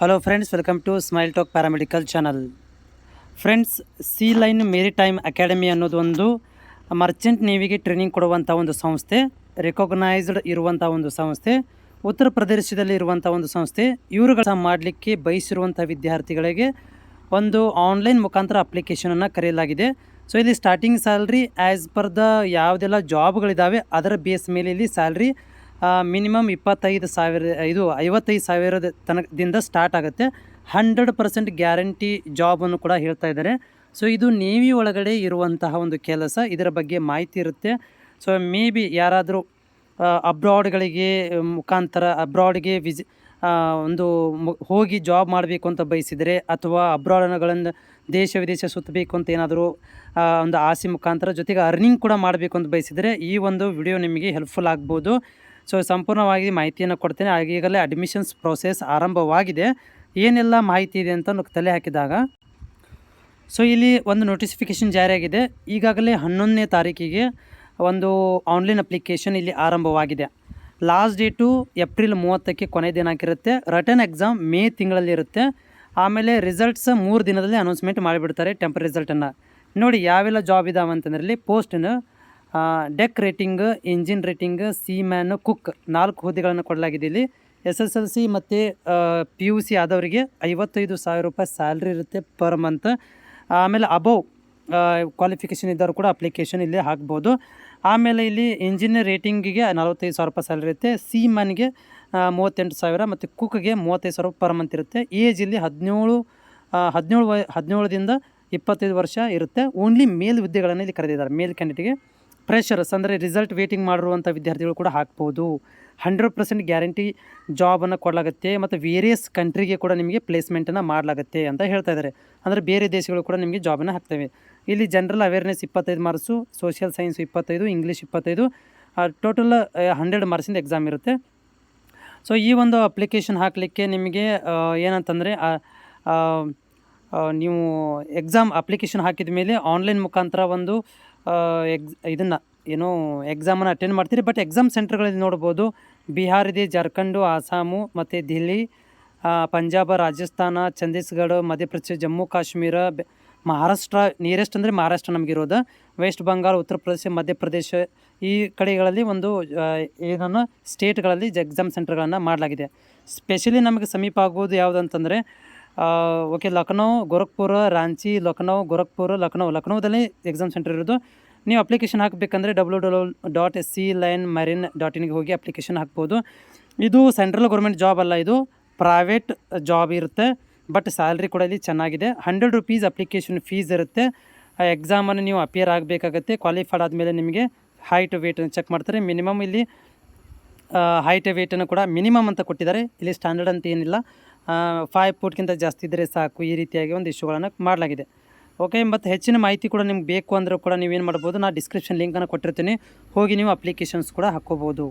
Hello friends welcome to smile talk paramedical channel friends sea line maritime academy ಅನ್ನೋದು ಒಂದು Merchant ನೇವಿಗೆ training ಕೊಡುವಂಥ ಒಂದು ಸಂಸ್ಥೆ ರೆಕಗ್ನೈಸ್ಡ್ ಇರುವಂಥ ಒಂದು ಸಂಸ್ಥೆ, ಉತ್ತರ ಪ್ರದೇಶದಲ್ಲಿ ಇರುವಂಥ ಒಂದು ಸಂಸ್ಥೆ. ಇವರುಗಳ ಮಾಡಲಿಕ್ಕೆ ಬಯಸಿರುವಂಥ ವಿದ್ಯಾರ್ಥಿಗಳಿಗೆ ಒಂದು ಆನ್ಲೈನ್ ಮುಖಾಂತರ ಅಪ್ಲಿಕೇಶನನ್ನು ಕರೆಯಲಾಗಿದೆ. ಸೊ ಇಲ್ಲಿ starting salary as per the ಯಾವುದೆಲ್ಲ ಜಾಬ್ಗಳಿದ್ದಾವೆ ಅದರ ಬೇಸ್ ಮೇಲೆ ಇಲ್ಲಿ ಸ್ಯಾಲ್ರಿ ಮಿನಿಮಮ್ ಇಪ್ಪತ್ತೈದು ಸಾವಿರ, ಇದು ಐವತ್ತೈದು ಸಾವಿರದ ತನಕದಿಂದ ಸ್ಟಾರ್ಟ್ ಆಗುತ್ತೆ. ಹಂಡ್ರೆಡ್ ಪರ್ಸೆಂಟ್ ಗ್ಯಾರಂಟಿ ಜಾಬನ್ನು ಕೂಡ ಹೇಳ್ತಾ ಇದ್ದಾರೆ. ಸೊ, ಇದು ನೇವಿ ಒಳಗಡೆ ಇರುವಂತಹ ಒಂದು ಕೆಲಸ. ಇದರ ಬಗ್ಗೆ ಮಾಹಿತಿ ಇರುತ್ತೆ. ಸೊ, ಮೇ ಬಿ ಯಾರಾದರೂ ಅಬ್ರಾಡ್ಗಳಿಗೆ ಮುಖಾಂತರ, ಅಬ್ರಾಡ್ಗೆ ವಿಸಿ ಒಂದು ಹೋಗಿ ಜಾಬ್ ಮಾಡಬೇಕು ಅಂತ ಬಯಸಿದರೆ, ಅಥವಾ ಅಬ್ರಾಡ್ಗಳನ್ನು ದೇಶ ವಿದೇಶ ಸುತ್ತಬೇಕು ಅಂತ ಏನಾದರೂ ಒಂದು ಆಸೆ ಮುಖಾಂತರ ಜೊತೆಗೆ ಅರ್ನಿಂಗ್ ಕೂಡ ಮಾಡಬೇಕು ಅಂತ ಬಯಸಿದರೆ, ಈ ಒಂದು ವಿಡಿಯೋ ನಿಮಗೆ ಹೆಲ್ಪ್ಫುಲ್ ಆಗ್ಬೋದು. ಸೊ ಸಂಪೂರ್ಣವಾಗಿ ಮಾಹಿತಿಯನ್ನು ಕೊಡ್ತೇನೆ. ಈಗಾಗಲೇ ಅಡ್ಮಿಷನ್ಸ್ ಪ್ರೋಸೆಸ್ ಆರಂಭವಾಗಿದೆ. ಏನೆಲ್ಲ ಮಾಹಿತಿ ಇದೆ ಅಂತ ತಲೆ ಹಾಕಿದಾಗ. ಸೊ ಇಲ್ಲಿ ಒಂದು ನೋಟಿಫಿಕೇಷನ್ ಜಾರಿಯಾಗಿದೆ. ಈಗಾಗಲೇ ಹನ್ನೊಂದನೇ ತಾರೀಕಿಗೆ ಒಂದು ಆನ್ಲೈನ್ ಅಪ್ಲಿಕೇಶನ್ ಇಲ್ಲಿ ಆರಂಭವಾಗಿದೆ. ಲಾಸ್ಟ್ ಡೇಟು ಏಪ್ರಿಲ್ ಮೂವತ್ತಕ್ಕೆ ಕೊನೆ ದಿನ ಆಗಿರುತ್ತೆ. ರಿಟರ್ನ್ ಎಕ್ಸಾಮ್ ಮೇ ತಿಂಗಳಲ್ಲಿ ಇರುತ್ತೆ. ಆಮೇಲೆ ರಿಸಲ್ಟ್ಸ್ ಮೂರು ದಿನದಲ್ಲಿ ಅನೌನ್ಸ್ಮೆಂಟ್ ಮಾಡಿಬಿಡ್ತಾರೆ ಟೆಂಪರ್ ರಿಸಲ್ಟನ್ನು ನೋಡಿ ಯಾವೆಲ್ಲ ಜಾಬ್ ಇದಾವೆ ಅಂತಂದ್ರೆ ಇಲ್ಲಿ ಪೋಸ್ಟನ್ನು deck rating engine rating seaman cook ನಾಲ್ಕು ಹುದ್ದೆಗಳನ್ನು ಕೊಡಲಾಗಿದೆ ಇಲ್ಲಿ. ಎಸ್ ಎಸ್ ಎಲ್ ಸಿ ಮತ್ತು ಪಿ ಯು ಸಿ ಆದವರಿಗೆ ಐವತ್ತೈದು ಸಾವಿರ ರೂಪಾಯಿ ಸ್ಯಾಲ್ರಿ ಇರುತ್ತೆ ಪರ್ ಮಂತ್ ಆಮೇಲೆ ಅಬೌವ್ ಕ್ವಾಲಿಫಿಕೇಷನ್ ಇದ್ದವರು ಕೂಡ ಅಪ್ಲಿಕೇಶನ್ ಇಲ್ಲಿ ಹಾಕ್ಬೋದು. ಆಮೇಲೆ ಇಲ್ಲಿ ಇಂಜಿನಿಯರ್ ರೇಟಿಂಗಿಗೆ ನಲವತ್ತೈದು ಸಾವಿರ ರೂಪಾಯಿ ಸ್ಯಾಲ್ರಿ ಇರುತ್ತೆ. ಸಿ ಮ್ಯಾನ್ಗೆ ಮೂವತ್ತೆಂಟು ಸಾವಿರ ಮತ್ತು ಕುಕ್ಗೆ ಮೂವತ್ತೈದು ಸಾವಿರ ಪರ್ ಮಂತ್ ಇರುತ್ತೆ. ಏಜ್ ಇಲ್ಲಿ ಹದಿನೇಳು ಹದಿನೇಳು ವಯ ಹದಿನೇಳರಿಂದ ಇಪ್ಪತ್ತೈದು ವರ್ಷ ಇರುತ್ತೆ. ಓನ್ಲಿ ಮೇಲ್ ಹುದ್ದೆಗಳನ್ನು ಇಲ್ಲಿ ಕರೆದಿದ್ದಾರೆ ಮೇಲ್ ಕ್ಯಾಂಡಿಡೇಟ್ಗೆ ಪ್ರೆಷರ್ಸ್ ಅಂದರೆ ರಿಸಲ್ಟ್ ವೇಟಿಂಗ್ ಮಾಡಿರುವಂಥ ವಿದ್ಯಾರ್ಥಿಗಳು ಕೂಡ ಹಾಕ್ಬೋದು. ಹಂಡ್ರೆಡ್ ಪರ್ಸೆಂಟ್ ಗ್ಯಾರಂಟಿ ಜಾಬನ್ನು ಕೊಡಲಾಗುತ್ತೆ ಮತ್ತು ವೇರಿಯಸ್ ಕಂಟ್ರಿಗೆ ಕೂಡ ನಿಮಗೆ ಪ್ಲೇಸ್ಮೆಂಟನ್ನು ಮಾಡಲಾಗುತ್ತೆ ಅಂತ ಹೇಳ್ತಾ ಇದ್ದಾರೆ ಅಂದರೆ ಬೇರೆ ದೇಶಗಳು ಕೂಡ ನಿಮಗೆ ಜಾಬನ್ನು ಹಾಕ್ತವೆ. ಇಲ್ಲಿ ಜನರಲ್ ಅವೇರ್ನೆಸ್ ಇಪ್ಪತ್ತೈದು ಮಾರ್ಕ್ಸು ಸೋಷಿಯಲ್ ಸೈನ್ಸ್ ಇಪ್ಪತ್ತೈದು ಇಂಗ್ಲೀಷ್ ಇಪ್ಪತ್ತೈದು ಟೋಟಲ್ ಹಂಡ್ರೆಡ್ ಮಾರ್ಕ್ಸಿಂದ ಎಕ್ಸಾಮ್ ಇರುತ್ತೆ. ಸೊ ಈ ಒಂದು ಅಪ್ಲಿಕೇಶನ್ ಹಾಕಲಿಕ್ಕೆ ನಿಮಗೆ ಏನಂತಂದರೆ ನೀವು ಎಕ್ಸಾಮ್ ಅಪ್ಲಿಕೇಶನ್ ಹಾಕಿದ ಮೇಲೆ ಆನ್ಲೈನ್ ಮುಖಾಂತರ ಒಂದು ಎಕ್ಸ್ ಇದನ್ನು ಏನೋ ಎಕ್ಸಾಮನ್ನು ಅಟೆಂಡ್ ಮಾಡ್ತೀರಿ ಬಟ್ ಎಕ್ಸಾಮ್ ಸೆಂಟರ್ಗಳಲ್ಲಿ ನೋಡ್ಬೋದು. ಬಿಹಾರ್ ಇದೆ, ಜಾರ್ಖಂಡು ಆಸಾಮು ಮತ್ತು ದಿಲ್ಲಿ ಪಂಜಾಬ್, ರಾಜಸ್ಥಾನ, ಛತ್ತೀಸ್ಗಢ ಮಧ್ಯಪ್ರದೇಶ ಜಮ್ಮು, ಕಾಶ್ಮೀರ ಮಹಾರಾಷ್ಟ್ರ ನಿಯರೆಸ್ಟ್ ಅಂದರೆ ಮಹಾರಾಷ್ಟ್ರ ನಮಗಿರೋದು ವೆಸ್ಟ್ ಬಂಗಾಳ ಉತ್ತರ ಪ್ರದೇಶ ಮಧ್ಯಪ್ರದೇಶ ಈ ಕಡೆಗಳಲ್ಲಿ ಒಂದು ಏನನ್ನು ಸ್ಟೇಟ್ಗಳಲ್ಲಿ ಎಕ್ಸಾಮ್ ಸೆಂಟರ್ಗಳನ್ನು ಮಾಡಲಾಗಿದೆ. ಸ್ಪೆಷಲಿ ನಮಗೆ ಸಮೀಪ ಆಗೋದು ಯಾವುದಂತಂದರೆ ಓಕೆ ಲಖನೌ ಗೋರಖ್ಪುರ, ರಾಂಚಿ ಲಖನೌ ಗೋರಖ್ಪುರ ಲಖನೌ ಲಖನೌದಲ್ಲಿ ಎಕ್ಸಾಮ್ ಸೆಂಟರ್ ಇರೋದು. ನೀವು application ಹಾಕಬೇಕಂದ್ರೆ W W dot S C line marine dot ಇನ್ಗೆ ಹೋಗಿ ಅಪ್ಲಿಕೇಶನ್ ಹಾಕ್ಬೋದು. ಇದು ಸೆಂಟ್ರಲ್ ಗೌರ್ಮೆಂಟ್ ಜಾಬ್ ಅಲ್ಲ ಇದು. ಪ್ರೈವೇಟ್ ಜಾಬ್ ಇರುತ್ತೆ. ಬಟ್ ಸ್ಯಾಲ್ರಿ ಕೂಡ ಇಲ್ಲಿ ಚೆನ್ನಾಗಿದೆ. ಹಂಡ್ರೆಡ್ ರುಪೀಸ್ ಅಪ್ಲಿಕೇಶನ್ ಫೀಸ್ ಇರುತ್ತೆ. ಆ ಎಕ್ಸಾಮನ್ನು ನೀವು ಅಪಿಯರ್ ಆಗಬೇಕಾಗತ್ತೆ. ಕ್ವಾಲಿಫೈಡ್ ಆದಮೇಲೆ ನಿಮಗೆ ಹೈಟ್ ವೇಟನ್ನು ಚೆಕ್ ಮಾಡ್ತಾರೆ. ಮಿನಿಮಮ್ ಇಲ್ಲಿ ಹೈಟ್ ವೇಟನ್ನು ಕೂಡ ಮಿನಿಮಮ್ ಅಂತ ಕೊಟ್ಟಿದ್ದಾರೆ. ಇಲ್ಲಿ ಸ್ಟ್ಯಾಂಡರ್ಡ್ ಅಂತ ಏನಿಲ್ಲ. ಫೈವ್ ಫುಟ್ಗಿಂತ ಜಾಸ್ತಿ ಇದ್ದರೆ ಸಾಕು ಈ ರೀತಿಯಾಗಿ ಒಂದು ಇಶ್ಯೂಗಳನ್ನು ಮಾಡಲಾಗಿದೆ. ಓಕೆ ಮತ್ತು ಹೆಚ್ಚಿನ ಮಾಹಿತಿ ಕೂಡ ನಿಮ್ಗೆ ಬೇಕು ಅಂದರೂ ಕೂಡ ನೀವೇನು ಮಾಡ್ಬೋದು ನಾನು ಡಿಸ್ಕ್ರಿಪ್ಷನ್ ಲಿಂಕನ್ನು ಕೊಟ್ಟಿರ್ತೀನಿ. ಹೋಗಿ ನೀವು ಅಪ್ಲಿಕೇಶನ್ಸ್ ಕೂಡ ಹಾಕ್ಕೋಬೋದು.